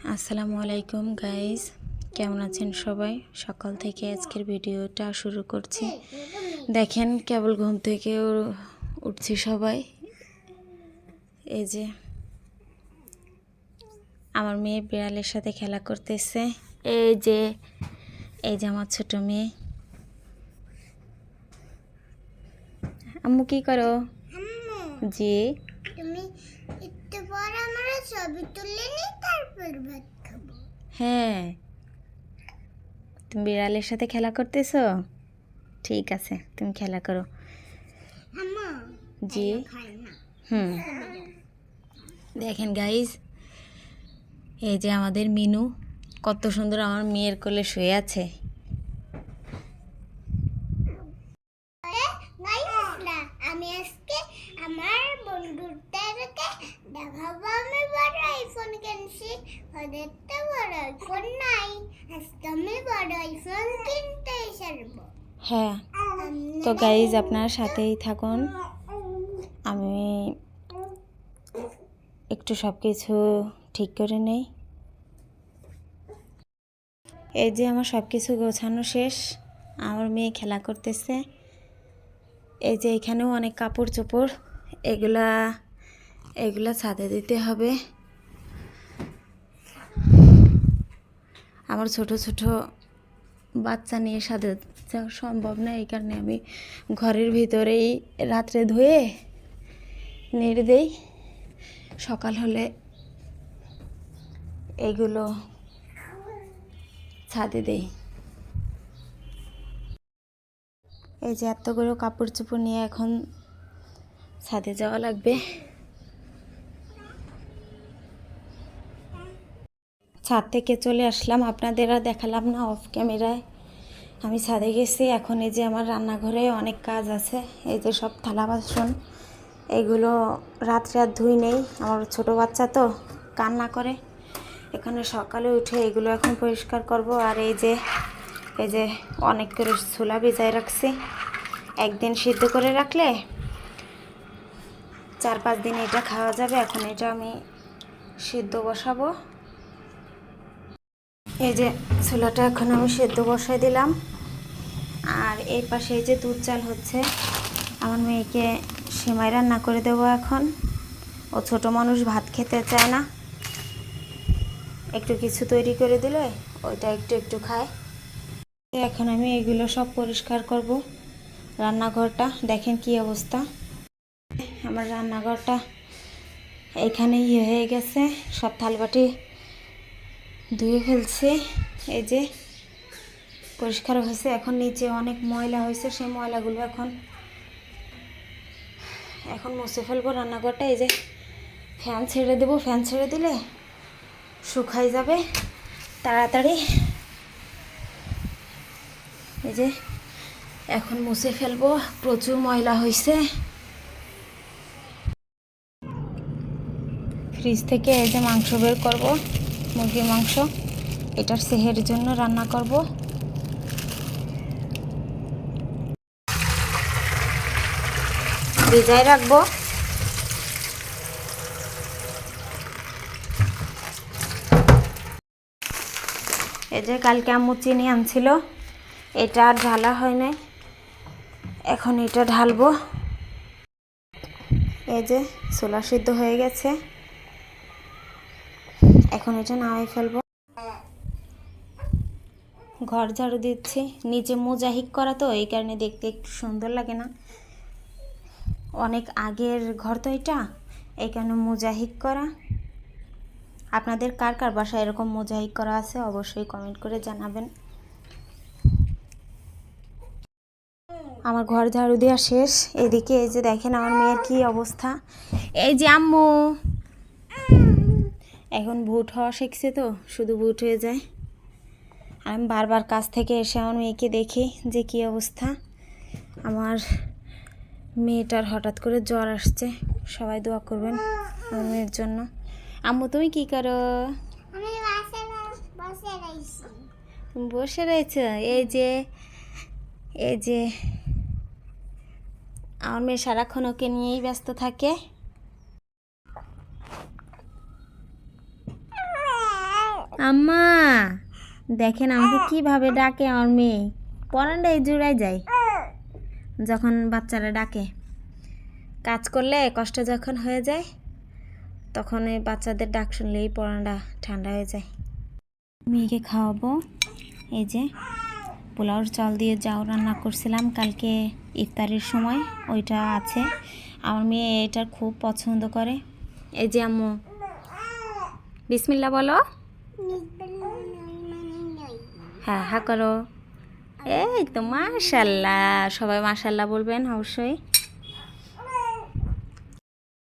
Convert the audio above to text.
আসসালামু আলাইকুম গাইজ কেমন আছেন সবাই? সকাল থেকে আজকের ভিডিওটা শুরু করছি। দেখেন কেবল ঘুম থেকে উঠছি সবাই। এই যে আমার মেয়ে বিড়ালের সাথে খেলা করতেছে। এই যে এই যে আমার ছোট মেয়ে। আম্মু কি করো? জি। তুমি একটু ছবি তুলে নি তারপর ভাত খাব। হ্যাঁ। তুমি বিড়ালের সাথে খেলা করতেছো? ঠিক আছে তুমি খেলা করো। জি। হুম। দেখেন গাইজ এই যে আমাদের মিনু কত সুন্দর আমার মেয়ের কোলে শুয়ে আছে। আমি আজকে আমার বন্ধুদেরকে দেখাবো আমি বড় আইফোন কিনছি। ওদের তো বড় আইফোন নাই। আজকে আমি বড় আইফোন কিনতে সারবো হ্যাঁ তো গাইজ আপনার সাথেই থাকুন। আমি একটু সব কিছু ঠিক করে নেই। এই যে আমার সব কিছু গোছানো শেষ। আমার মেয়ে খেলা করতেছে। এই যে এখানেও অনেক কাপড় চোপড় এগুলা এগুলা ছাদে দিতে হবে। আমার ছোট ছোট বাচ্চা নিয়ে সাথে যাওয়া সম্ভব না, এই কারণে আমি ঘরের ভিতরেই রাত্রে ধুয়ে নেড়ে দেই। সকাল হলে এগুলো ছাদে দেই। এই যে এতগুলো কাপড় চোপড় নিয়ে এখন ছাদে যাওয়া লাগবে। ছাদ থেকে চলে আসলাম। আপনাদের আর দেখালাম না অফ ক্যামেরায় আমি ছাদে গেছি, এখন এই যে আমার রান্নাঘরে অনেক কাজ আছে। এই যে সব থালা বাসন, এগুলো রাত রাত ধুই নেই। আমার ছোট বাচ্চা তো কান্না করে। এখানে সকালে উঠে এগুলো এখন পরিষ্কার করব। আর এই যে এই যে অনেক করে ছোলা ভিজায় রাখছি। একদিন সিদ্ধ করে রাখলে চার পাঁচ দিন এটা খাওয়া যাবে। এখন এটা আমি সিদ্ধ বসাবো। এই যে ছোলাটা এখন আমি সেদ্ধ বসাই দিলাম। আর এই পাশে এই যে দুধ চাল হচ্ছে, আমার মেয়েকে সেমাই রান্না করে দেবো এখন। ও ছোট মানুষ, ভাত খেতে চায় না। একটু কিছু তৈরি করে দিলে ওইটা একটু একটু খায়। এখন আমি এগুলো সব পরিষ্কার করব রান্নাঘরটা। দেখেন কি অবস্থা। আমার রান্নাঘরটা এখানে ইয়ে হয়ে গেছে। সব থালবাটি ধুয়ে ফেলছে। এই যে পরিষ্কার হয়েছে। এখন নিচে অনেক ময়লা হয়েছে, সেই ময়লাগুলো এখন এখন মুছে ফেলব রান্নাঘরটা। এই যে ফ্যান ছেড়ে দেবো। ফ্যান ছেড়ে দিলে শুকাই যাবে তাড়াতাড়ি। এই যে এখন মুছে ফেলব। প্রচুর ময়লা হয়েছে। ফ্রিজ থেকে এই যে মাংস বের করব। মুরগির মাংস। এটার সেহের জন্য রান্না করব। ভিজাই রাখব। এই যে কালকে আম্মু চিনি আনছিল, এটা আর ঢালা হয় নাই। এখন এটা ঢালবো। এই যে ছোলা সিদ্ধ হয়ে গেছে। এখন এটা নামাই ফেলব। ঘর ঝাড়ু দিচ্ছে। নিচে মোজাহিক করা তো, এই কারণে দেখতে একটু সুন্দর লাগে না। অনেক আগের ঘর তো এটা, এই কারণে মোজাহিক করা। আপনাদের কার কার বাসায় এরকম মোজাহিক করা আছে, অবশ্যই কমেন্ট করে জানাবেন। আমার ঘর ঝাড়ু দেওয়া শেষ। এদিকে এই যে দেখেন আমার মেয়ের কি অবস্থা। এই যে আম্মু! এখন ভুট হওয়া শিখছে তো শুধু ভুট হয়ে যায়। আমি বারবার কাছ থেকে এসে আমার মেয়েকে দেখি যে কি অবস্থা। আমার মেয়েটার হঠাৎ করে জ্বর আসছে সবাই দোয়া করবেন আমার মেয়ের জন্য। আম্মু তুমি কী করো? বসে রয়েছ? এই যে এই যে আমার মেয়ে সারাক্ষণ ওকে নিয়েই ব্যস্ত থাকে। আম্মা, দেখেন আমাকে কীভাবে ডাকে আমার মেয়ে। পরানটাই জুড়াই যায়। যখন বাচ্চারা ডাকে, কাজ করলে কষ্ট যখন হয়ে যায়, তখন ওই বাচ্চাদের ডাক শুনলেই পরানটা ঠান্ডা হয়ে যায়। মেয়েকে খাওয়াবো। এই যে, পোলাওর চাল দিয়ে যাও রান্না করছিলাম কালকে ইফতারের সময়, ওইটা আছে। আমার মেয়ে এটা খুব পছন্দ করে। এই যে আম্মু, বিসমিল্লা বলো। হ্যাঁ হ্যাঁ করো। এই তো মাশাল্লাহ সবাই মাশাল্লাহ বলবেন অবশ্যই।